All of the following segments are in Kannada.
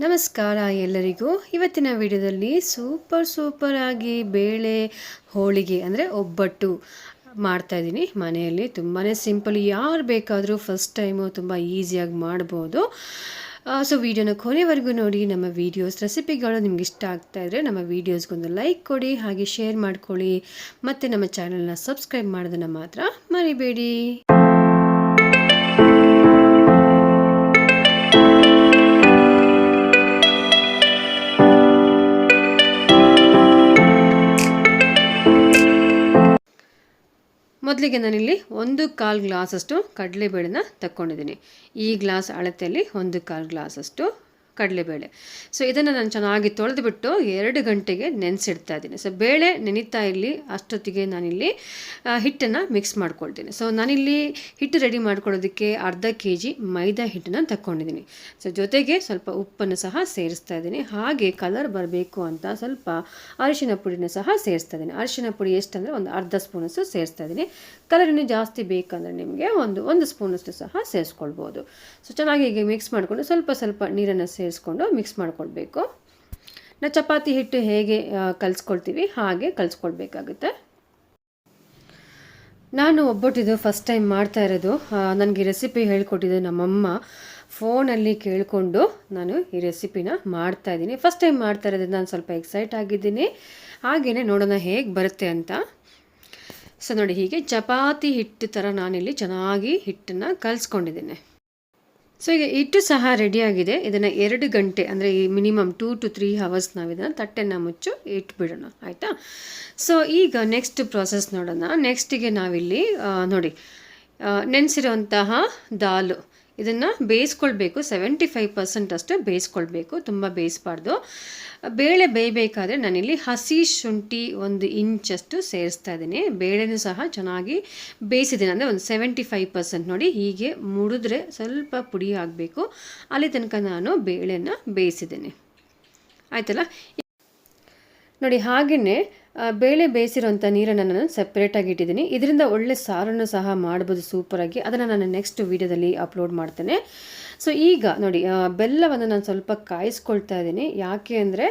ನಮಸ್ಕಾರ ಎಲ್ಲರಿಗೂ. ಇವತ್ತಿನ ವಿಡಿಯೋದಲ್ಲಿ ಸೂಪರ್ ಸೂಪರ್ ಆಗಿ ಬೇಳೆ ಹೋಳಿಗೆ ಅಂದರೆ ಒಬ್ಬಟ್ಟು ಮಾಡ್ತಾಯಿದ್ದೀನಿ ಮನೆಯಲ್ಲಿ ತುಂಬಾ ಸಿಂಪಲ್, ಯಾರು ಬೇಕಾದರೂ ಫಸ್ಟ್ ಟೈಮು ತುಂಬ ಈಸಿಯಾಗಿ ಮಾಡ್ಬೋದು. ಸೊ ವಿಡಿಯೋನ ಕೊನೆವರೆಗೂ ನೋಡಿ, ನಮ್ಮ ವೀಡಿಯೋಸ್ ರೆಸಿಪಿಗಳು ನಿಮ್ಗೆ ಇಷ್ಟ ಆಗ್ತಾ ಇದ್ದರೆ ನಮ್ಮ ವೀಡಿಯೋಸ್ಗೊಂದು ಲೈಕ್ ಕೊಡಿ, ಹಾಗೆ ಶೇರ್ ಮಾಡ್ಕೊಳ್ಳಿ. ಮತ್ತು ನಮ್ಮ ಚಾನಲ್ನ ಸಬ್ಸ್ಕ್ರೈಬ್ ಮಾಡೋದನ್ನು ಮಾತ್ರ ಮರಿಬೇಡಿ. ಮೊದಲಿಗೆ ನಾನಿಲ್ಲಿ ಒಂದು ಕಾಲು ಗ್ಲಾಸಷ್ಟು ಕಡಲೆಬೇಳೆನ ತಕ್ಕೊಂಡಿದ್ದೀನಿ. ಈ ಗ್ಲಾಸ್ ಅಳತೆಯಲ್ಲಿ ಒಂದು ಕಾಲು ಗ್ಲಾಸಷ್ಟು ಕಡಲೆಬೇಳೆ. ಸೊ ಇದನ್ನು ನಾನು ಚೆನ್ನಾಗಿ ತೊಳೆದುಬಿಟ್ಟು ಎರಡು ಗಂಟೆಗೆ ನೆನೆಸಿಡ್ತಾ ಇದ್ದೀನಿ. ಸೊ ಬೇಳೆ ನೆನೀತಾ ಇರಲಿ, ಅಷ್ಟೊತ್ತಿಗೆ ನಾನಿಲ್ಲಿ ಹಿಟ್ಟನ್ನು ಮಿಕ್ಸ್ ಮಾಡ್ಕೊಳ್ತೀನಿ. ಸೊ ನಾನಿಲ್ಲಿ ಹಿಟ್ಟು ರೆಡಿ ಮಾಡ್ಕೊಳ್ಳೋದಕ್ಕೆ ಅರ್ಧ ಕೆ ಜಿ ಮೈದಾ ಹಿಟ್ಟನ್ನು ತಕ್ಕೊಂಡಿದ್ದೀನಿ. ಸೊ ಜೊತೆಗೆ ಸ್ವಲ್ಪ ಉಪ್ಪನ್ನು ಸಹ ಸೇರಿಸ್ತಾ ಇದ್ದೀನಿ. ಹಾಗೆ ಕಲರ್ ಬರಬೇಕು ಅಂತ ಸ್ವಲ್ಪ ಅರಿಶಿನ ಪುಡಿನ ಸಹ ಸೇರಿಸ್ತಾ ಇದ್ದೀನಿ. ಅರಿಶಿನ ಪುಡಿ ಎಷ್ಟಂದರೆ ಒಂದು ಅರ್ಧ ಸ್ಪೂನಷ್ಟು ಸೇರಿಸ್ತಾ ಇದ್ದೀನಿ. ಕಲರ್ ಇನ್ನೂ ಜಾಸ್ತಿ ಬೇಕಂದರೆ ನಿಮಗೆ ಒಂದು ಒಂದು ಸ್ಪೂನಷ್ಟು ಸಹ ಸೇರಿಸ್ಕೊಳ್ಬೋದು. ಸೊ ಚೆನ್ನಾಗಿ ಹೀಗೆ ಮಿಕ್ಸ್ ಮಾಡಿಕೊಂಡು ಸ್ವಲ್ಪ ಸ್ವಲ್ಪ ನೀರನ್ನು ಸೇರಿಸ್ಕೊಂಡು ಮಿಕ್ಸ್ ಮಾಡ್ಕೊಳ್ಬೇಕು. ನಾವು ಚಪಾತಿ ಹಿಟ್ಟು ಹೇಗೆ ಕಲಿಸ್ಕೊಳ್ತೀವಿ, ಹಾಗೆ ಕಲಿಸ್ಕೊಳ್ಬೇಕಾಗುತ್ತೆ. ನಾನು ಒಬ್ಬಟ್ಟಿದ್ದು ಫಸ್ಟ್ ಟೈಮ್ ಮಾಡ್ತಾ ಇರೋದು. ನನಗೆ ರೆಸಿಪಿ ಹೇಳ್ಕೊಟ್ಟಿದ್ದು ನಮ್ಮಮ್ಮ. ಫೋನಲ್ಲಿ ಕೇಳಿಕೊಂಡು ನಾನು ಈ ರೆಸಿಪಿನ ಮಾಡ್ತಾ ಇದ್ದೀನಿ. ಫಸ್ಟ್ ಟೈಮ್ ಮಾಡ್ತಾ ಇರೋದ್ರಿಂದ ನಾನು ಸ್ವಲ್ಪ ಎಕ್ಸೈಟ್ ಆಗಿದ್ದೀನಿ. ಹಾಗೆಯೇ ನೋಡೋಣ ಹೇಗೆ ಬರುತ್ತೆ ಅಂತ. ಸೊ ನೋಡಿ, ಹೀಗೆ ಚಪಾತಿ ಹಿಟ್ಟು ಥರ ನಾನಿಲ್ಲಿ ಚೆನ್ನಾಗಿ ಹಿಟ್ಟನ್ನು ಕಲಿಸ್ಕೊಂಡಿದ್ದೇನೆ. ಸೊ ಈಗ ಹಿಟ್ಟು ಸಹ ರೆಡಿಯಾಗಿದೆ ಇದನ್ನು ಎರಡು ಗಂಟೆ, ಅಂದರೆ ಈ minimum two to three hours ನಾವು ಇದನ್ನು ತಟ್ಟೆನ ಮುಚ್ಚು ಇಟ್ಬಿಡೋಣ ಆಯಿತಾ? ಸೊ ಈಗ ನೆಕ್ಸ್ಟ್ ಪ್ರಾಸೆಸ್ ನೋಡೋಣ. ನೆಕ್ಸ್ಟಿಗೆ ನಾವಿಲ್ಲಿ ನೋಡಿ ನೆನೆಸಿರೋಂತಹ ದಾಲು. ಇದನ್ನು ಬೇಯಿಸ್ಕೊಳ್ಬೇಕು. ಸೆವೆಂಟಿ ಫೈವ್ ಪರ್ಸೆಂಟ್ ಅಷ್ಟು ಬೇಯಿಸ್ಕೊಳ್ಬೇಕು. ತುಂಬ ಬೇಯಿಸ್ಬಾರ್ದು. ಬೇಳೆ ಬೇಯಬೇಕಾದ್ರೆ ನಾನಿಲ್ಲಿ ಹಸಿ ಶುಂಠಿ ಒಂದು ಇಂಚಷ್ಟು ಸೇರಿಸ್ತಾ ಇದ್ದೀನಿ. ಬೇಳೆನೂ ಸಹ ಚೆನ್ನಾಗಿ ಬೇಯಿಸಿದ್ದೀನಿ. ಅಂದರೆ ಒಂದು ಸೆವೆಂಟಿ ಫೈವ್ ಪರ್ಸೆಂಟ್ ನೋಡಿ ಹೀಗೆ ಮುಡಿದ್ರೆ ಸ್ವಲ್ಪ ಪುಡಿ ಆಗಬೇಕು. ಅಲ್ಲಿ ತನಕ ನಾನು ಬೇಳೆನ ಬೇಯಿಸಿದ್ದೀನಿ. ಆಯ್ತಲ್ಲ? ನೋಡಿ ಹಾಗೆಯೇ ಬೇಳೆ ಬೇಯಿಸಿರೋಂಥ ನೀರನ್ನು ನಾನು ಸಪ್ರೇಟಾಗಿ ಇಟ್ಟಿದ್ದೀನಿ. ಇದರಿಂದ ಒಳ್ಳೆ ಸಾರನ್ನು ಸಹ ಮಾಡ್ಬೋದು ಸೂಪರಾಗಿ ಅದನ್ನು ನಾನು ನೆಕ್ಸ್ಟ್ ವೀಡಿಯೋದಲ್ಲಿ ಅಪ್ಲೋಡ್ ಮಾಡ್ತೇನೆ. ಸೊ ಈಗ ನೋಡಿ ಬೆಲ್ಲವನ್ನು ನಾನು ಸ್ವಲ್ಪ ಕಾಯಿಸ್ಕೊಳ್ತಾ ಇದ್ದೀನಿ. ಯಾಕೆ ಅಂದರೆ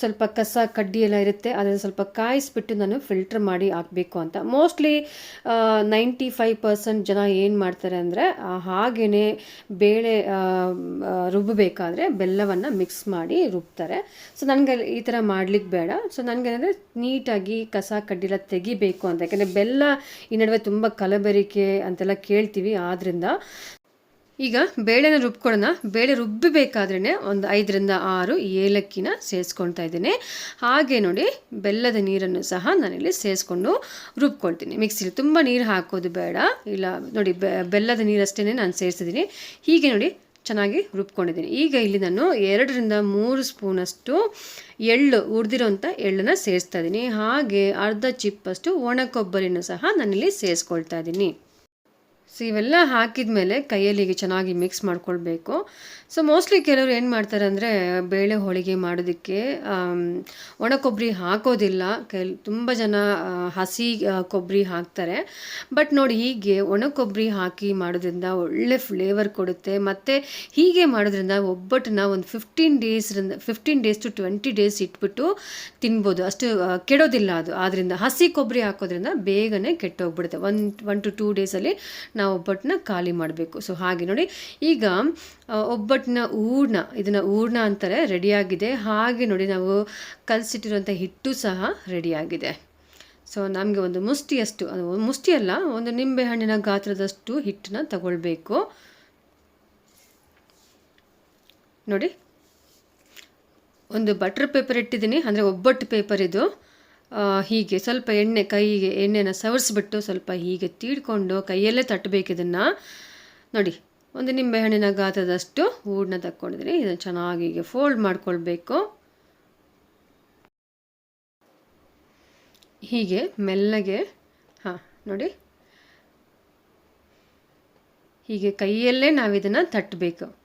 ಸ್ವಲ್ಪ ಕಸ ಕಡ್ಡಿ ಎಲ್ಲ ಇರುತ್ತೆ, ಅದನ್ನು ಸ್ವಲ್ಪ ಕಾಯಿಸ್ಬಿಟ್ಟು ನಾನು ಫಿಲ್ಟರ್ ಮಾಡಿ ಹಾಕಬೇಕು ಅಂತ. ಮೋಸ್ಟ್ಲಿ ನೈಂಟಿ ಫೈವ್ ಪರ್ಸೆಂಟ್ ಜನ ಏನು ಮಾಡ್ತಾರೆ ಅಂದರೆ ಹಾಗೆಯೇ ಬೇಳೆ ರುಬ್ಬಬೇಕಾದ್ರೆ ಬೆಲ್ಲವನ್ನು ಮಿಕ್ಸ್ ಮಾಡಿ ರುಬ್ತಾರೆ. ಸೊ ನನಗೆ ಈ ಥರ ಮಾಡ್ಲಿಕ್ಕೆ ಬೇಡ. ಸೊ ನನಗೇನಂದರೆ ನೀಟಾಗಿ ಕಸ ಕಡ್ಡಿ ಎಲ್ಲ ತೆಗಿಬೇಕು ಅಂತ. ಯಾಕೆಂದರೆ ಬೆಲ್ಲ ಈ ನಡುವೆ ತುಂಬ ಕಲಬೆರಿಕೆ ಅಂತೆಲ್ಲ ಕೇಳ್ತೀವಿ. ಆದ್ದರಿಂದ ಈಗ ಬೇಳೆನ ರುಬ್ಕೊಳ್ಳೋಣ. ಬೇಳೆ ರುಬ್ಬಬೇಕಾದ್ರೇ ಒಂದು ಐದರಿಂದ ಆರು ಏಲಕ್ಕಿನ ಸೇರಿಸ್ಕೊಳ್ತಾ ಇದ್ದೀನಿ. ಹಾಗೆ ನೋಡಿ ಬೆಲ್ಲದ ನೀರನ್ನು ಸಹ ನಾನಿಲ್ಲಿ ಸೇರಿಸ್ಕೊಂಡು ರುಬ್ಕೊಳ್ತೀನಿ. ಮಿಕ್ಸಿಲಿ ತುಂಬ ನೀರು ಹಾಕೋದು ಬೇಡ. ಇಲ್ಲ, ನೋಡಿ ಬೆಲ್ಲದ ನೀರಷ್ಟೇ ನಾನು ಸೇರಿಸಿದ್ದೀನಿ. ಹೀಗೆ ನೋಡಿ ಚೆನ್ನಾಗಿ ರುಬ್ಕೊಂಡಿದ್ದೀನಿ. ಈಗ ಇಲ್ಲಿ ನಾನು ಎರಡರಿಂದ ಮೂರು ಸ್ಪೂನಷ್ಟು ಎಳ್ಳು ಹುರಿದಿರೋಂಥ ಎಳ್ಳನ್ನು ಸೇರಿಸ್ತಾ ಇದ್ದೀನಿ. ಹಾಗೆ ಅರ್ಧ ಚಿಪ್ಪಷ್ಟು ಒಣ ಕೊಬ್ಬರಿನೂ ಸಹ ನಾನಿಲ್ಲಿ ಸೇರಿಸ್ಕೊಳ್ತಾ ಇದ್ದೀನಿ. ಸೊ ಇವೆಲ್ಲ ಹಾಕಿದ ಮೇಲೆ ಕೈಯಲ್ಲಿ ಚೆನ್ನಾಗಿ ಮಿಕ್ಸ್ ಮಾಡ್ಕೊಳ್ಬೇಕು. ಸೊ ಮೋಸ್ಟ್ಲಿ ಕೆಲವರು ಏನು ಮಾಡ್ತಾರೆ ಅಂದರೆ ಬೇಳೆ ಹೋಳಿಗೆ ಮಾಡೋದಕ್ಕೆ ಒಣ ಕೊಬ್ಬರಿ ಹಾಕೋದಿಲ್ಲ. ಕೆಲ್, ತುಂಬ ಜನ ಹಸಿ ಕೊಬ್ಬರಿ ಹಾಕ್ತಾರೆ. ಬಟ್ ನೋಡಿ ಹೀಗೆ ಒಣ ಕೊಬ್ಬರಿ ಹಾಕಿ ಮಾಡೋದ್ರಿಂದ ಒಳ್ಳೆ ಫ್ಲೇವರ್ ಕೊಡುತ್ತೆ. ಮತ್ತು ಹೀಗೆ ಮಾಡೋದ್ರಿಂದ ಒಬ್ಬಟ್ಟನ್ನ ಒಂದು fifteen ಡೇಸ್ರಿಂದ fifteen days to twenty days ಇಟ್ಬಿಟ್ಟು ತಿನ್ಬೋದು. ಅಷ್ಟು ಕೆಡೋದಿಲ್ಲ ಅದು. ಆದ್ದರಿಂದ ಹಸಿ ಕೊಬ್ಬರಿ ಹಾಕೋದ್ರಿಂದ ಬೇಗನೆ ಕೆಟ್ಟೋಗ್ಬಿಡುತ್ತೆ. ಒನ್ ಒನ್ ಟು ಟೂ ಡೇಸಲ್ಲಿ ನಾವು ಒಬ್ಬಟ್ಟನ್ನ ಖಾಲಿ ಮಾಡಬೇಕು. ಸೊ ಹಾಗೆ ನೋಡಿ, ಈಗ ಒಬ್ಬಟ್ಟಿನ ಹೂರ್ಣ ಇದನ್ನು ಹೂರ್ಣ ಅಂತಾರೆ, ರೆಡಿಯಾಗಿದೆ. ಹಾಗೆ ನೋಡಿ, ನಾವು ಕಲಸಿಟ್ಟಿರುವಂಥ ಹಿಟ್ಟು ಸಹ ರೆಡಿಯಾಗಿದೆ. ಸೊ ನಮಗೆ ಒಂದು ಮುಷ್ಟಿಯಷ್ಟು ಮುಷ್ಟಿಯಲ್ಲ ಒಂದು ನಿಂಬೆಹಣ್ಣಿನ ಗಾತ್ರದಷ್ಟು ಹಿಟ್ಟನ್ನ ತಗೊಳ್ಬೇಕು. ನೋಡಿ, ಒಂದು ಬಟರ್ ಪೇಪರ್ ಇಟ್ಟಿದ್ದೀನಿ, ಅಂದರೆ ಒಬ್ಬಟ್ಟು ಪೇಪರ್ ಇದು. ಹೀಗೆ ಸ್ವಲ್ಪ ಎಣ್ಣೆ, ಕೈಗೆ ಎಣ್ಣೆನ ಸವರಿಸ್ಬಿಟ್ಟು ಸ್ವಲ್ಪ ಹೀಗೆ ತೀಡ್ಕೊಂಡು ಕೈಯಲ್ಲೇ ತಟ್ಟಬೇಕು ಇದನ್ನು. ನೋಡಿ, ಒಂದು ನಿಂಬೆಹಣ್ಣಿನ ಗಾತ್ರದಷ್ಟು ಹೂಡನ್ನ ತಕ್ಕೊಂಡಿದ್ದೀನಿ. ಇದನ್ನು ಚೆನ್ನಾಗಿ ಹೀಗೆ ಫೋಲ್ಡ್ ಮಾಡ್ಕೊಳ್ಬೇಕು. ಹೀಗೆ ಮೆಲ್ಲಗೆ, ಹಾಂ, ನೋಡಿ. ಹೀಗೆ ಕೈಯಲ್ಲೇ ನಾವು ಇದನ್ನು ತಟ್ಟಬೇಕು.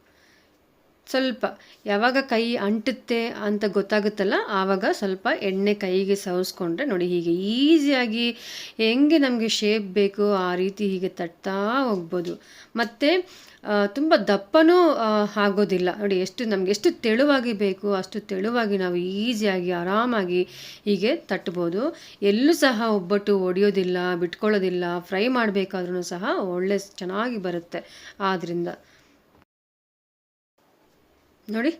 ಸ್ವಲ್ಪ ಯಾವಾಗ ಕೈ ಅಂಟುತ್ತೆ ಅಂತ ಗೊತ್ತಾಗುತ್ತಲ್ಲ, ಆವಾಗ ಸ್ವಲ್ಪ ಎಣ್ಣೆ ಕೈಗೆ ಸವಿಸ್ಕೊಂಡ್ರೆ ನೋಡಿ ಹೀಗೆ ಈಸಿಯಾಗಿ ಹೆಂಗೆ ನಮಗೆ ಶೇಪ್ ಬೇಕು ಆ ರೀತಿ ಹೀಗೆ ತಟ್ತಾ ಹೋಗ್ಬೋದು. ಮತ್ತು ತುಂಬ ದಪ್ಪನೂ ಆಗೋದಿಲ್ಲ. ನೋಡಿ ಎಷ್ಟು ನಮಗೆ ಎಷ್ಟು ತೆಳುವಾಗಿ ಬೇಕು, ಅಷ್ಟು ತೆಳುವಾಗಿ ನಾವು ಈಸಿಯಾಗಿ, ಆರಾಮಾಗಿ ಹೀಗೆ ತಟ್ಬೋದು. ಎಲ್ಲೂ ಸಹ ಒಬ್ಬಟ್ಟು ಒಡೆಯೋದಿಲ್ಲ, ಬಿಟ್ಕೊಳ್ಳೋದಿಲ್ಲ, ಫ್ರೈ ಮಾಡಬೇಕಾದ್ರೂ ಸಹ ಒಳ್ಳೆ, ಚೆನ್ನಾಗಿ ಬರುತ್ತೆ. ಆದ್ದರಿಂದ ನೋಡಿ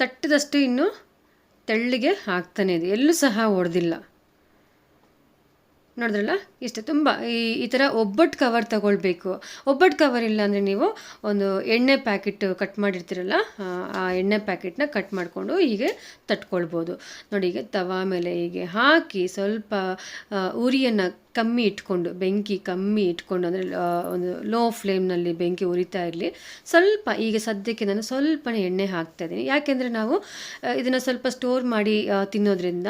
ತಟ್ಟಿದಷ್ಟು ಇನ್ನು ತೆಳ್ಳಗೆ ಆಗ್ತಾನೆ ಇದೆ. ಎಲ್ಲೂ ಸಹ ಒಡೆದಿಲ್ಲ. ನೋಡಿದ್ರಲ್ಲ ಇಷ್ಟು ತುಂಬ ಈ ಈ ಥರ ಒಬ್ಬಟ್ಟು ಕವರ್ ತಗೊಳ್ಬೇಕು. ಒಬ್ಬಟ್ಟು ಕವರ್ ಇಲ್ಲ ಅಂದರೆ ನೀವು ಒಂದು ಎಣ್ಣೆ ಪ್ಯಾಕೆಟ್ ಕಟ್ ಮಾಡಿರ್ತೀರಲ್ಲ ಆ, ಎಣ್ಣೆ ಪ್ಯಾಕೆಟ್ನ ಕಟ್ ಮಾಡಿಕೊಂಡು ಹೀಗೆ ತಟ್ಕೊಳ್ಬೋದು. ನೋಡಿ ಈಗ ತವಾ ಮೇಲೆ ಹೀಗೆ ಹಾಕಿ ಸ್ವಲ್ಪ ಉರಿಯನ್ನು ಕಮ್ಮಿ ಇಟ್ಕೊಂಡು, ಬೆಂಕಿ ಕಮ್ಮಿ ಇಟ್ಕೊಂಡು, ಅಂದರೆ ಒಂದು ಲೋ ಫ್ಲೇಮ್ನಲ್ಲಿ ಬೆಂಕಿ ಉರಿತಾ ಇರಲಿ. ಸ್ವಲ್ಪ, ಈಗ ಸದ್ಯಕ್ಕೆ ನಾನು ಸ್ವಲ್ಪನೇ ಎಣ್ಣೆ ಹಾಕ್ತಾ ಇದ್ದೀನಿ. ಯಾಕೆಂದರೆ ನಾವು ಇದನ್ನು ಸ್ವಲ್ಪ ಸ್ಟೋರ್ ಮಾಡಿ ತಿನ್ನೋದ್ರಿಂದ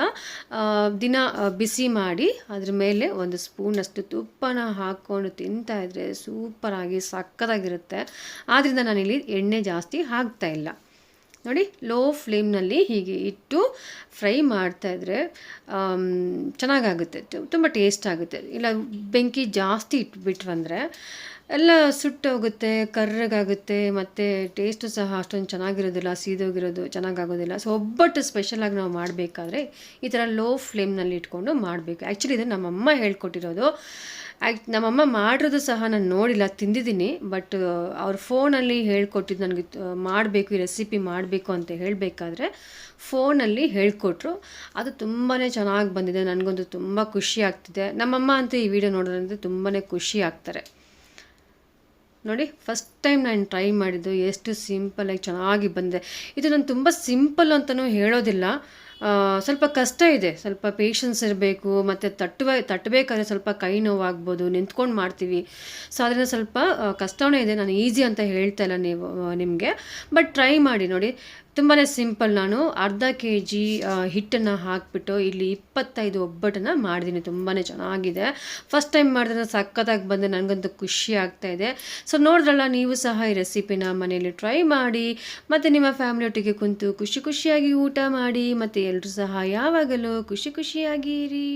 ದಿನ ಬಿಸಿ ಮಾಡಿ, ಅದ್ರ ಮೇಲೆ ಒಂದು ಸ್ಪೂನಷ್ಟು ತುಪ್ಪನ ಹಾಕ್ಕೊಂಡು ತಿಂತಾ ಸೂಪರಾಗಿ ಸಕ್ಕತ್ತಾಗಿರುತ್ತೆ. ಆದ್ದರಿಂದ ನಾನಿಲ್ಲಿ ಎಣ್ಣೆ ಜಾಸ್ತಿ ಹಾಕ್ತಾ ಇಲ್ಲ. ನೋಡಿ ಲೋ ಫ್ಲೇಮ್ನಲ್ಲಿ ಹೀಗೆ ಇಟ್ಟು ಫ್ರೈ ಮಾಡ್ತಾಯಿದ್ರೆ ಚೆನ್ನಾಗಾಗುತ್ತೆ. ತುಂಬ ಟೇಸ್ಟ್ ಆಗುತ್ತೆ. ಇಲ್ಲ, ಬೆಂಕಿ ಜಾಸ್ತಿ ಇಟ್ಬಿಟ್ವಂದರೆ ಎಲ್ಲ ಸುಟ್ಟೋಗುತ್ತೆ ಕರ್ರಗಾಗುತ್ತೆ, ಮತ್ತು ಟೇಸ್ಟು ಸಹ ಅಷ್ಟೊಂದು ಚೆನ್ನಾಗಿರೋದಿಲ್ಲ, ಸೀದೋಗಿರೋದು ಚೆನ್ನಾಗಾಗೋದಿಲ್ಲ. ಸೊ ಒಬ್ಬಟ್ಟು ಸ್ಪೆಷಲಾಗಿ ನಾವು ಮಾಡಬೇಕಾದ್ರೆ ಈ ಥರ ಲೋ ಫ್ಲೇಮ್ನಲ್ಲಿ ಇಟ್ಕೊಂಡು ಮಾಡಬೇಕು. ಆ್ಯಕ್ಚುಲಿ ಇದು ನಮ್ಮಮ್ಮ ಹೇಳ್ಕೊಟ್ಟಿರೋದು. ನಮ್ಮಮ್ಮ ಮಾಡಿರೋದು ಸಹ ನಾನು ನೋಡಿಲ್ಲ, ತಿಂದಿದ್ದೀನಿ ಬಟ್ ಅವ್ರ ಫೋನಲ್ಲಿ ಹೇಳ್ಕೊಟ್ಟಿದ್ದು ನನಗೆ ಮಾಡಬೇಕು, ಈ ರೆಸಿಪಿ ಮಾಡಬೇಕು ಅಂತ ಹೇಳಬೇಕಾದ್ರೆ ಫೋನಲ್ಲಿ ಹೇಳ್ಕೊಟ್ರು. ಅದು ತುಂಬಾ ಚೆನ್ನಾಗಿ ಬಂದಿದೆ ನನಗಂತೂ ತುಂಬ ಖುಷಿ ಆಗ್ತಿದೆ. ನಮ್ಮಮ್ಮ ಅಂತೂ ಈ ವಿಡಿಯೋ ನೋಡೋದ್ರಿಂದ ತುಂಬಾ ಖುಷಿ ಆಗ್ತಾರೆ. ನೋಡಿ ಫಸ್ಟ್ ಟೈಮ್ ನಾನು ಟ್ರೈ ಮಾಡಿದ್ದು, ಎಷ್ಟು ಸಿಂಪಲಾಗಿ ಚೆನ್ನಾಗಿ ಬಂದೆ ಇದು ನಾನು ತುಂಬ ಸಿಂಪಲ್ ಅಂತಲೂ ಹೇಳೋದಿಲ್ಲ ಸ್ವಲ್ಪ ಕಷ್ಟ ಇದೆ. ಸ್ವಲ್ಪ ಪೇಷನ್ಸ್ ಇರಬೇಕು, ಮತ್ತು ತಟ್ಟುವ, ತಟ್ಟಬೇಕಾದ್ರೆ ಸ್ವಲ್ಪ ಕೈ ನೋವಾಗ್ಬೋದು, ನಿಂತ್ಕೊಂಡು ಮಾಡ್ತೀವಿ. ಸೊ ಅದರಿಂದ ಸ್ವಲ್ಪ ಕಷ್ಟವೇ ಇದೆ. ನಾನು ಈಸಿ ಅಂತ ಹೇಳ್ತಾ ಇಲ್ಲ ನೀವು ನಿಮಗೆ. ಬಟ್ ಟ್ರೈ ಮಾಡಿ ನೋಡಿ. ತುಂಬಾ ಸಿಂಪಲ್ ನಾನು. ಅರ್ಧ ಕೆ ಜಿ ಹಿಟ್ಟನ್ನು ಹಾಕಿಬಿಟ್ಟು ಇಲ್ಲಿ ಇಪ್ಪತ್ತೈದು ಒಬ್ಬಟ್ಟನ್ನು ಮಾಡಿದ್ದೀನಿ ತುಂಬಾ ಚೆನ್ನಾಗಿದೆ. ಫಸ್ಟ್ ಟೈಮ್ ಮಾಡಿದ್ರೆ ಸಖತ್ತಾಗಿ ಬಂದೆ. ನನಗಂತೂ ಖುಷಿ ಆಗ್ತಾ ಇದೆ. ಸೊ ನೋಡಿದ್ರಲ್ಲ, ನೀವು ಸಹ ಈ ರೆಸಿಪಿನ ಮನೆಯಲ್ಲಿ ಟ್ರೈ ಮಾಡಿ, ಮತ್ತು ನಿಮ್ಮ ಫ್ಯಾಮಿಲಿ ಒಟ್ಟಿಗೆ ಕುಂತು ಖುಷಿ ಖುಷಿಯಾಗಿ ಊಟ ಮಾಡಿ, ಮತ್ತು ಎಲ್ಲರೂ ಸಹ ಯಾವಾಗಲೂ ಖುಷಿ ಖುಷಿಯಾಗಿರಿ.